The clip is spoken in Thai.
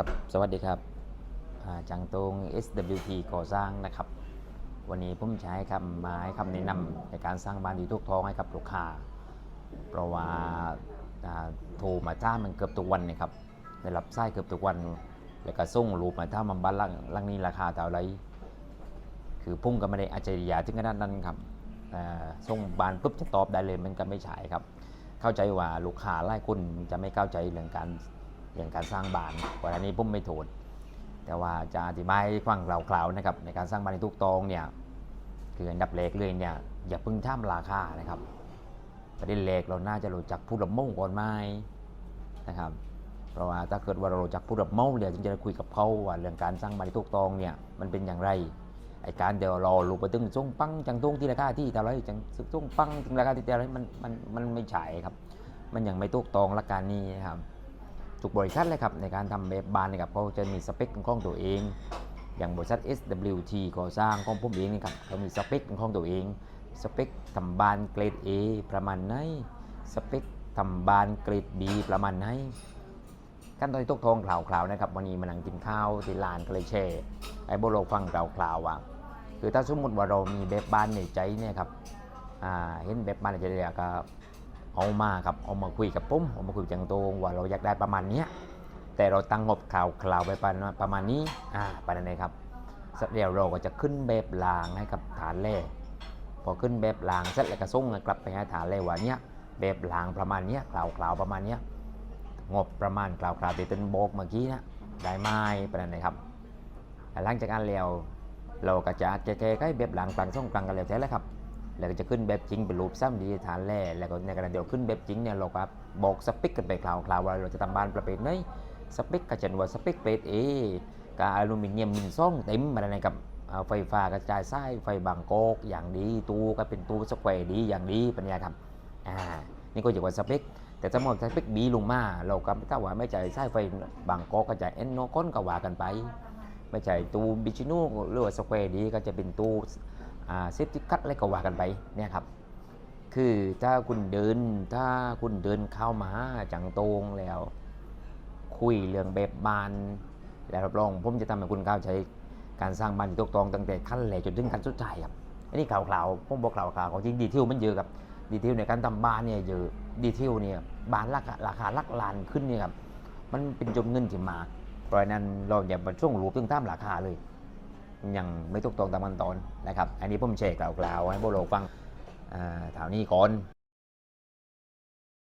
ครับสวัสดีครับจังตรง SWT ก่อสร้างนะครับ วันนี้ผมใช้คำมาให้คำแนะนำในการสร้างบ้านที่ทุกท้องให้กับลูกค้าเพราะว่าโทรมาจ้ามันเกือบทุกวันนะครับได้รับไสายเกือบทุกวัน แล้วก็ส่งรูปมาถ้ามันบ้านลังลังนี้ราคาเท่าไรคือพุ่งก็ไม่ได้อาจจะยาถึงขนาดนั้นครับส่งบานปุ๊บจะตอบได้เลยมันก็ไม่ใช่ครับ เข้าใจว่าลูกค้าหลายคนจะไม่เข้าใจเรื่องการ เรื่องการสร้างบ้านวันนี้ผมไม่โทษแต่ว่าจะอธิบายฟังคร่าวๆนะครับในการสร้างบ้านในทุกตองเนี่ยคืออันดับแรกเลยเนี่ยอย่าพิ่งท่ามราคานะครับประเด็นแรกเราน่าจะรู้จักผู้รับมาก่อนไหมนะครับเพราะว่าถ้าเกิดว่าเรารู้จักผู้รับเหมาเนี่ยจึงจะคุยกับเขาว่าเรื่องการสร้างบ้านในทุกตองเนี่ยมันเป็นอย่างไรไอการเดี๋ยวรอลูกไปตึงส่งปังจังตุ้งที่ราคาที่เท่าไรจังส่งปังถึงราคาที่เท่าไรมันมันมันไม่ใช่ครับ มันยังไม่ถูกตองละการนี้นะครับ ทุกบริษัทเลยครับในการทำแบบบานนะครับเขาจะมีสเปคของตัวเอง อย่างบริษัท SWT ก่อสร้างของผมเองนี่ครับเขามีสเปคของตัวเอง สเปคทำบานเกรด A ประมาณไหนสเปคทำบานเกรด B ประมาณไหนขั้นตอนที่ตกทองข่าวๆนะครับวันนี้มานั่งกินข้าวที่ร้านก็เลยแชร์ไอ้โบโลกฟังข่าวๆว่าคือถ้าสมมติว่าเรามีแบบบ้านในใจเนี่ยครับอ่าเห็นแบบบ้านในใจเนี่ยก็ เอามาครับเอามาคุยกับผมเอามาคุยกับจังโตงว่าเราอยากได้ประมาณเนี้ยแต่เราตั้งงบข่าวคราวไปประมาณนี้อ่าประมาณนี้ครับเสร็จแล้วเราก็จะขึ้นแบบรางให้กับฐานแร่พอขึ้นแบบรางเสร็จแล้วก็ส่งกลับไปให้ฐานแร่ว่าเนี้ยแบบรางประมาณเนี้ยข่าวคราวประมาณเนี้ยงบประมาณข่าวคราวที่เป็นโบกเมื่อกี้นะได้ไหมประมาณนี้ครับหลังจากนั้นแล้วเราก็จะแก้ๆให้แบบรางกลางส่งกลางกันแล้วใช่แล้วครับ แล้วก็จะขึ้นแบบจริงเป็นรูปซ้ำดีฐานแร่แล้วก็ในขณะเดียวขึ้นแบบจริงเนี่ยเราก็บอกสเปคกันไปคราวๆว่าเราจะทำบ้านประเภทไหนสเปคก็จะว่าสเปคเกรดเอกับอลูมิเนียมมินซ่องเต็มอะไรนะครับไฟฟ้ากระจายสายไฟบางโกกอย่างดีตู้ก็เป็นตู้สแควร์ดีอย่างดีปัญญาครับอ่านี่ก็จะว่าสเปคแต่สมมติสเปคบีลงมาเราก็ถ้าว่าไม่ใช่สายไฟบางโกกก็จะเอ็นโนก้นก็ว่ากันไป ไม่ใช่ตู้บิชิโน่หรือว่าสแควร์ดีก็จะเป็นตู้ เซฟตี้คัตอะไรก็ว่ากันไปเนี่ยครับ คือถ้าคุณเดินถ้าคุณเดินเข้ามาจังตรงแล้ว คุยเรื่องแบบบาน แล้วรับรองผมจะทำให้คุณเข้าใจการสร้างบ้านที่ถูกต้องตั้งแต่ขั้นแรกจนถึงขั้นสุดท้ายครับอันนี้ข่าวๆผมบอกข่าวๆของจริงดีเทลมันเยอะครับดีเทลในการทำบ้านเนี่ยเยอะดีเทลเนี่ยบ้านราคาราคาลักลานขึ้นเนี่ยครับมันเป็นจำเงินที่มาเพราะนั้นเราอย่าไปช่วงรูปถึงตามราคาเลย ยังไม่ถูกต้องตามขั้นตอนนะครับ อันนี้ผมแชร์กล่าวๆให้พวกเราฟังแถวนี้ก่อน